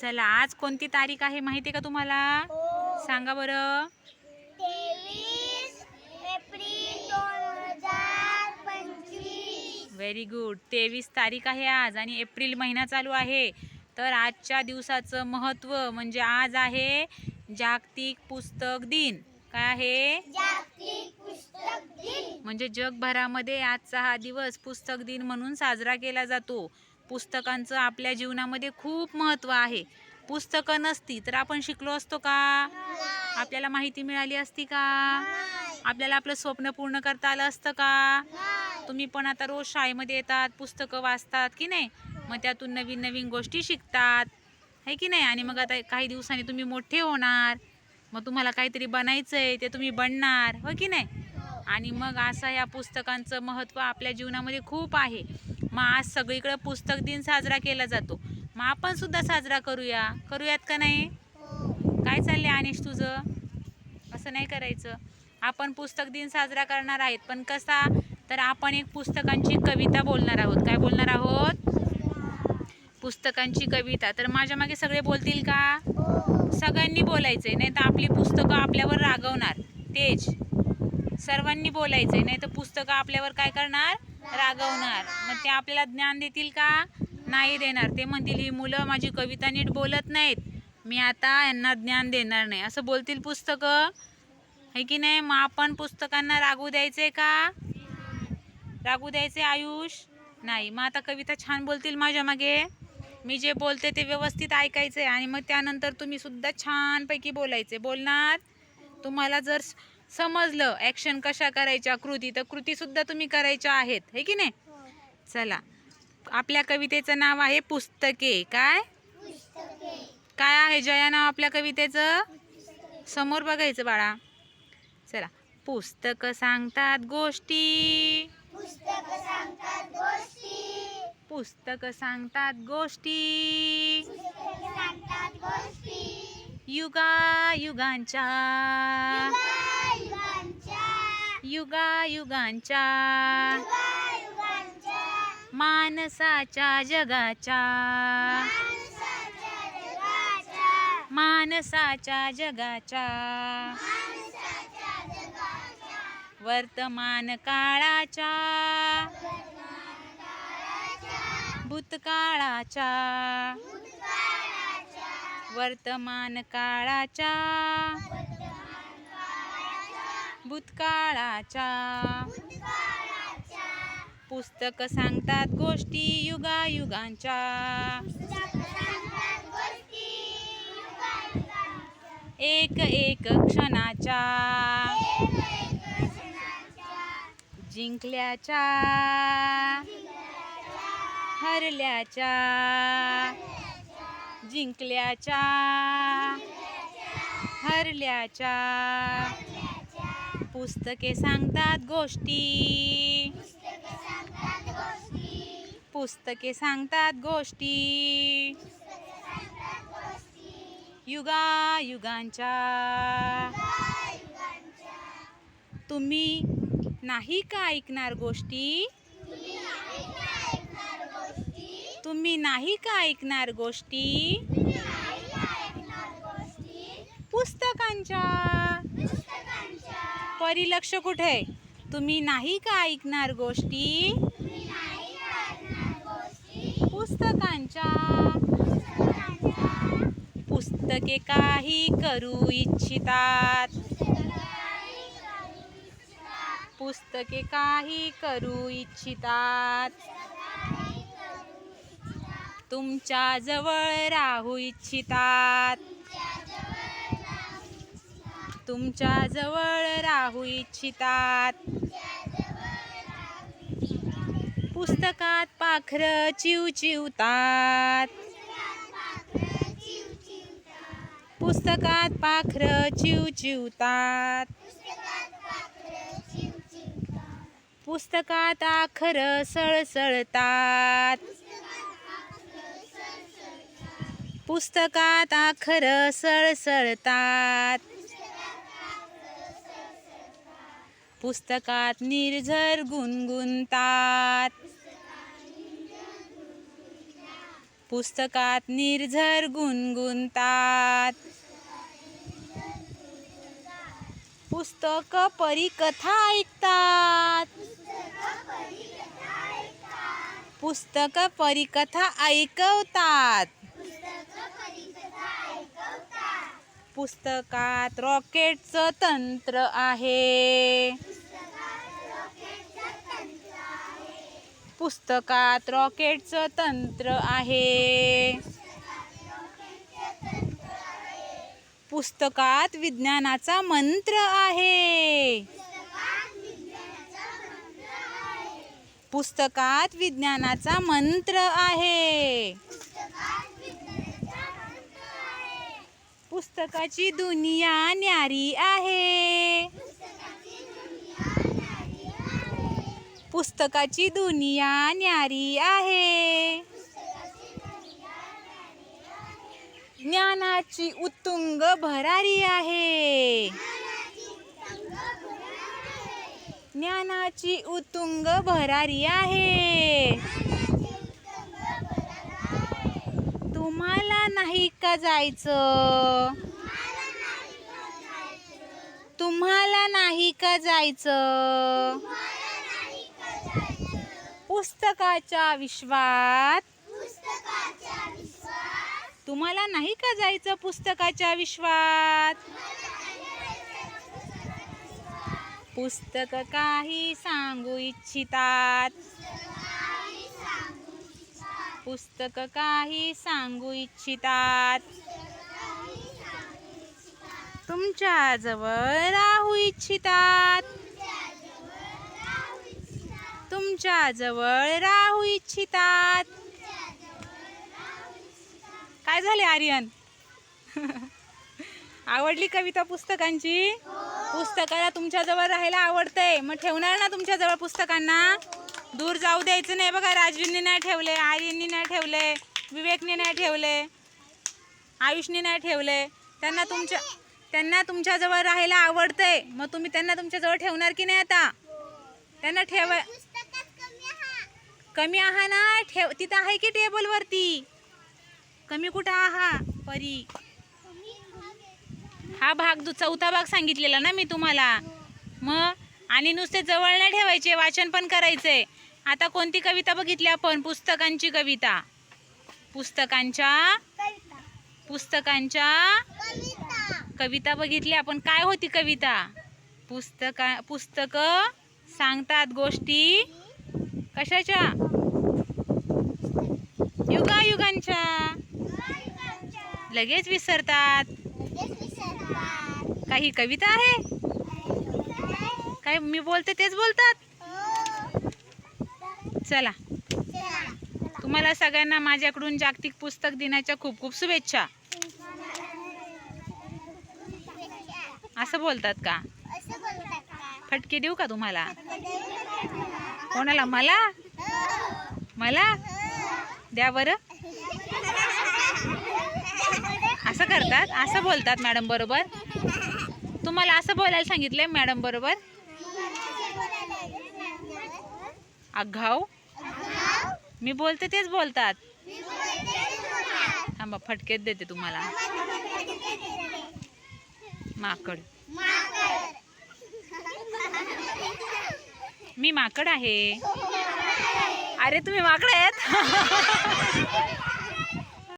चला आज कोणती तारीख आहे माहिती आहे का तुम्हाला? सांगा बरं. व्हेरी गुड तेवीस तारीख आहे आज आणि एप्रिल महिना चालू आहे. तर आजच्या दिवसाचं महत्त्व म्हणजे आज आहे जागतिक पुस्तक दिन. काय आहे? म्हणजे जगभरामध्ये आजचा हा दिवस पुस्तक दिन म्हणून साजरा केला जातो. पुस्तकांचं आपल्या जीवनामध्ये खूप महत्त्व आहे. पुस्तकं नसती तर आपण शिकलो असतो का? आपल्याला माहिती मिळाली असती का? आपल्याला आपलं स्वप्न पूर्ण करता आलं असतं का? तुम्ही पण आता रोज शाळेमध्ये येतात पुस्तकं वाचतात की नाही? मग त्यातून नवीन नवीन गोष्टी शिकतात. है की नाही? आणि मग आता काही दिवसांनी तुम्ही मोठे होणार. मग तुम्हाला काहीतरी बनायचं आहे ते तुम्ही बनणार. हो की नाही? आणि मग असं या पुस्तकांचं महत्त्व आपल्या जीवनामध्ये खूप आहे. मग आज सगळीकडे पुस्तक दिन साजरा केला जातो. मग आपण सुद्धा साजरा करूया. करूयात का नाही? काय चालले अनिश तुझं? असं नाही करायचं. आपण पुस्तक दिन साजरा करणार आहेत. पण कसा? तर आपण एक पुस्तकांची कविता बोलणार आहोत. काय बोलणार आहोत? पुस्तकांची कविता. तर माझ्या मागे सगळे बोलतील का? सगळ्यांनी बोलायचंय. नाही तर आपली पुस्तकं आपल्यावर रागवणार. तेज सर्वांनी बोलायचंय नाही तर पुस्तकं आपल्यावर काय करणार? रागवणार. मग ते आपल्याला ज्ञान देतील का? नाही देणार. ते म्हणतील ही मुलं माझी कविता नीट बोलत नाहीत. मी आता यांना ज्ञान देणार नाही. असं बोलतील पुस्तकं. आहे की नाही? मग आपण पुस्तकांना रागू द्यायचंय का? रागू द्यायचे आयुष? नाही. मग आता कविता छान बोलतील माझ्या मागे. मी जे बोलते ते व्यवस्थित ऐकायचं आहे आणि मग त्यानंतर तुम्ही सुद्धा छानपैकी बोलायचे बोलणार? तुम्हाला जर समजलं. ॲक्शन कशा करायच्या? कृती. तर कृतीसुद्धा तुम्ही करायच्या आहेत. हे की नाही? चला. आपल्या कवितेचं नाव आहे पुस्तके. काय? काय आहे जया नाव आपल्या कवितेचं? समोर बघायचं बाळा. चला. पुस्तक सांगतात गोष्टी. पुस्तक सांगतात गोष्टी. पुस्तक सांगतात गोष्टी. पुस्तक सांगतात गोष्टी युगा युगांच्या युगायुगांच्या युगा युगांच्या युगायुगांच्या माणसाच्या जगाच्या माणसाच्या जगाच्या वर्तमान काळाच्या भूतकाळाच्या. वर्तमान काळाच्या भूतकाळाच्या पुस्तक सांगतात गोष्टी युगा युगांच्या एक एक क्षणाच्या. जिंकल्याच्या. हरल्याच्या. जिंकल्याच्या. हरल्याच्या. पुस्तके सांगतात गोष्टी. पुस्तके सांगतात गोष्टी. युगा युगांच्या तुम्ही नाही का ऐकणार गोष्टी? तुम्ही नाही का ऐकणार गोष्टी? पुस्तकांच्या. परिलक्ष कुठे? तुम्ही नाही का ऐकणार गोष्टी? पुस्तकांच्या. पुस्तके काही करू इच्छितात. पुस्तके काही करू इच्छितात. तुमच्या जवळ राहू इच्छितात. तुमच्या जवळ राहू इच्छितात. पुस्तकात पाखरं चिवचिवतात पुस्तकात पाखरं चिवचिवतात पुस्तकात आखर सळसळतात. पुस्तकात आखर सळसळतात. पुस्तकात निर्झर गुणगुणतात. पुस्तकात निर्झर गुणगुणतात. पुस्तक परिकथा ऐकतात. पुस्तक परिकथा ऐकवतात. पुस्तकात रॉकेटचं तंत्र आहे. पुस्तकात रॉकेटचं तंत्र आहे. पुस्तकात विज्ञानाचा मंत्र आहे. पुस्तकात विज्ञानाचा मंत्र आहे. पुस्तकाची दुनिया न्यारी आहे. पुस्तकाची दुनिया न्यारी आहे. ज्ञानाची उत्तुंग भरारी आहे. ज्ञानाची उत्तुंग भरारी आहे तुम्हाला कुठं जायचं? तुम्हाला नाही का जायचं? पुस्तकाच्या विश्वात? तुम्हाला नाही का जायचं पुस्तकाच्या विश्वात? पुस्तक काही सांगू इच्छितात. पुस्तक काही सांगू इच्छितात. तुमच्या जवळ राहू इच्छितात. तुमच्या जवळ राहू इच्छितात. काय झाले आर्यन? आवडली कविता पुस्तकांची? पुस्तकाला तुमच्याजवळ राहायला आवडतंय. मग ठेवणार ना तुमच्याजवळ पुस्तकांना? दूर जाऊ द्यायचं नाही बघा राजूंनी नाही ठेवले आर्यननी नाही ठेवले विवेकने नाही ठेवले आयुषने नाही ठेवले. त्यांना तुमच्या त्यांना तुमच्याजवळ राहायला आवडतंय. मग तुम्ही त्यांना तुमच्याजवळ ठेवणार की नाही आता? त्यांना ठेव कमी आहा ना ठेव तिथं आहे की टेबलवरती कमी कुठं आहा? परी. हा भाग दु- चौथा भाग सांगितलेला ना मी तुम्हाला. मग आणि नुसते जवळ नाही ठेवायचे वाचन पण करायचंय. आता कोणती कविता बघितली आपण? पुस्तकांची कविता. पुस्तकांच्या पुस्तकांच्या कविता. बघितली आपण. काय होती कविता? पुस्तका पुस्तक सांगतात गोष्टी. कशाच्या? युगायुगांच्या. लगेच विसरतात. काही कविता आहे? काय मी बोलते तेच बोलतात? चला. तुम्हाला सगळ्यांना माझ्याकडून जागतिक पुस्तक दिनाच्या खूप खूप शुभेच्छा. असं बोलतात का? फटके देऊ का तुम्हाला? कोणाला? मला? मला? द्या बरं. असं करतात? असं बोलतात मॅडम बरोबर? तुम्हाला असं बोलायला सांगितलंय मॅडम बरोबर? आघाव? मी बोलते तेच बोलतात. थांबा फटकेच देते तुम्हाला. माकड. मी माकड आहे. अरे तुम्ही माकड आहेत?